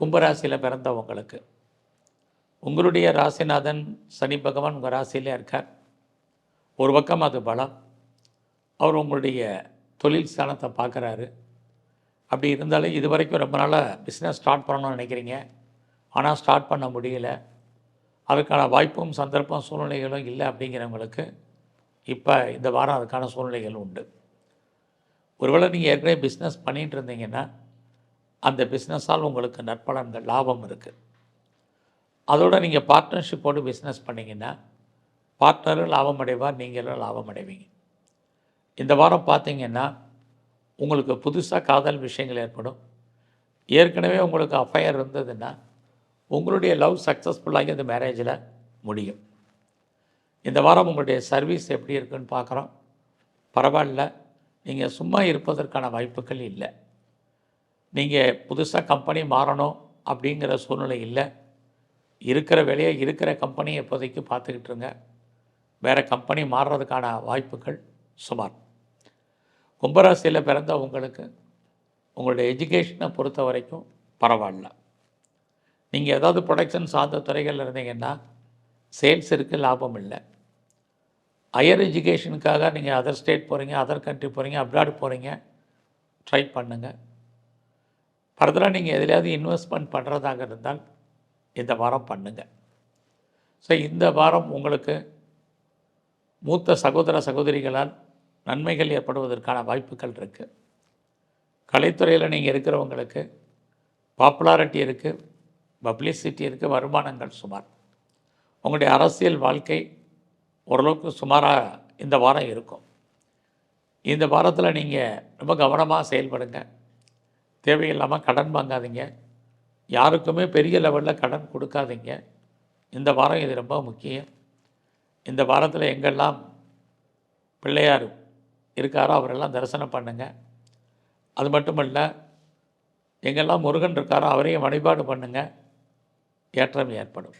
கும்பராசியில் பிறந்தவங்களுக்கு. உங்களுடைய ராசிநாதன் சனி பகவான் உங்கள் ராசியிலே இருக்கார். ஒரு பக்கம் அது பலம். அவர் உங்களுடைய தொழில் ஸ்தானத்தை பார்க்குறாரு. அப்படி இருந்தாலும் இது வரைக்கும் ரொம்ப நாளாக பிஸ்னஸ் ஸ்டார்ட் பண்ணணும்னு நினைக்கிறீங்க. ஆனால் ஸ்டார்ட் பண்ண முடியல. அதுக்கான வாய்ப்பும் சந்தர்ப்பம் சூழ்நிலைகளும் இல்லை அப்படிங்கிறவங்களுக்கு இப்போ இந்த வாரம் அதுக்கான சூழ்நிலைகள் உண்டு. ஒருவேளை நீங்கள் ஏற்கனவே பிஸ்னஸ் பண்ணிகிட்டு இருந்தீங்கன்னா அந்த பிஸ்னஸால் உங்களுக்கு நற்பலன்கள் லாபம் இருக்குது அதோடு நீங்கள் பார்ட்னர்ஷிப்போடு பிஸ்னஸ் பண்ணிங்கன்னா பார்ட்னரும் லாபம் அடைவார் நீங்களும் லாபம் அடைவீங்க. இந்த வாரம் பார்த்தீங்கன்னா உங்களுக்கு புதுசாக காதல் விஷயங்கள் ஏற்படும். ஏற்கனவே உங்களுக்கு அஃபயர் இருந்ததுன்னா உங்களுடைய லவ் சக்ஸஸ்ஃபுல்லாகி அந்த மேரேஜில் முடியும். இந்த வாரம் உங்களுடைய சர்வீஸ் எப்படி இருக்குன்னு பார்க்குறோம் பரவாயில்ல. நீங்கள் சும்மா இருப்பதற்கான வாய்ப்புகள் இல்லை. நீங்கள் புதுசாக கம்பெனி மாறணும் அப்படிங்கிற சூழ்நிலை இல்லை. இருக்கிற வேலையை இருக்கிற கம்பெனி இப்போதைக்கு பார்த்துக்கிட்டு இருங்க வேறு கம்பெனி மாறுறதுக்கான வாய்ப்புகள் சுமார். கும்பராசியில் பிறந்த உங்களுக்கு உங்களுடைய எஜுகேஷனை பொறுத்த வரைக்கும் பரவாயில்ல. நீங்கள் ஏதாவது ப்ரொடக்ஷன் சார்ந்த துறைகளில் இருந்தீங்கன்னா சேல்ஸ் இருக்குது லாபம் இல்லை. ஹையர் எஜுகேஷனுக்காக நீங்கள் அதர் ஸ்டேட் போகிறீங்க அதர் கண்ட்ரி போகிறீங்க அப்ராட் போகிறீங்க ட்ரை பண்ணுங்கள் ஃபர்தராக நீங்கள் எதுலையாவது இன்வெஸ்ட்மெண்ட் பண்ணுறதாக இருந்தால் இந்த வாரம் பண்ணுங்கள் ஸோ இந்த வாரம் உங்களுக்கு மூத்த சகோதர சகோதரிகளால் நன்மைகள் ஏற்படுவதற்கான வாய்ப்புகள் இருக்குது கலைத்துறையில் நீங்கள் இருக்கிறவங்களுக்கு பாப்புலாரிட்டி இருக்குது பப்ளிசிட்டி இருக்குது வருமானங்கள் சுமார். உங்களுடைய அரசியல் வாழ்க்கை ஓரளவுக்கு சுமாராக இந்த வாரம் இருக்கும். இந்த வாரத்தில் நீங்கள் ரொம்ப கவனமாக செயல்படுங்க. தேவையில்லாமல் கடன் வாங்காதீங்க. யாருக்குமே பெரிய லெவலில் கடன் கொடுக்காதீங்க. இந்த வாரம் இது ரொம்ப முக்கியம். இந்த வாரத்தில் எங்கெல்லாம் பிள்ளையார் இருக்காரோ அவரெல்லாம் தரிசனம் பண்ணுங்க. அது மட்டும் இல்லை எங்கெல்லாம் முருகன் இருக்காரோ அவரையும் வழிபாடு பண்ணுங்கள் ஏற்றம் ஏற்படும்.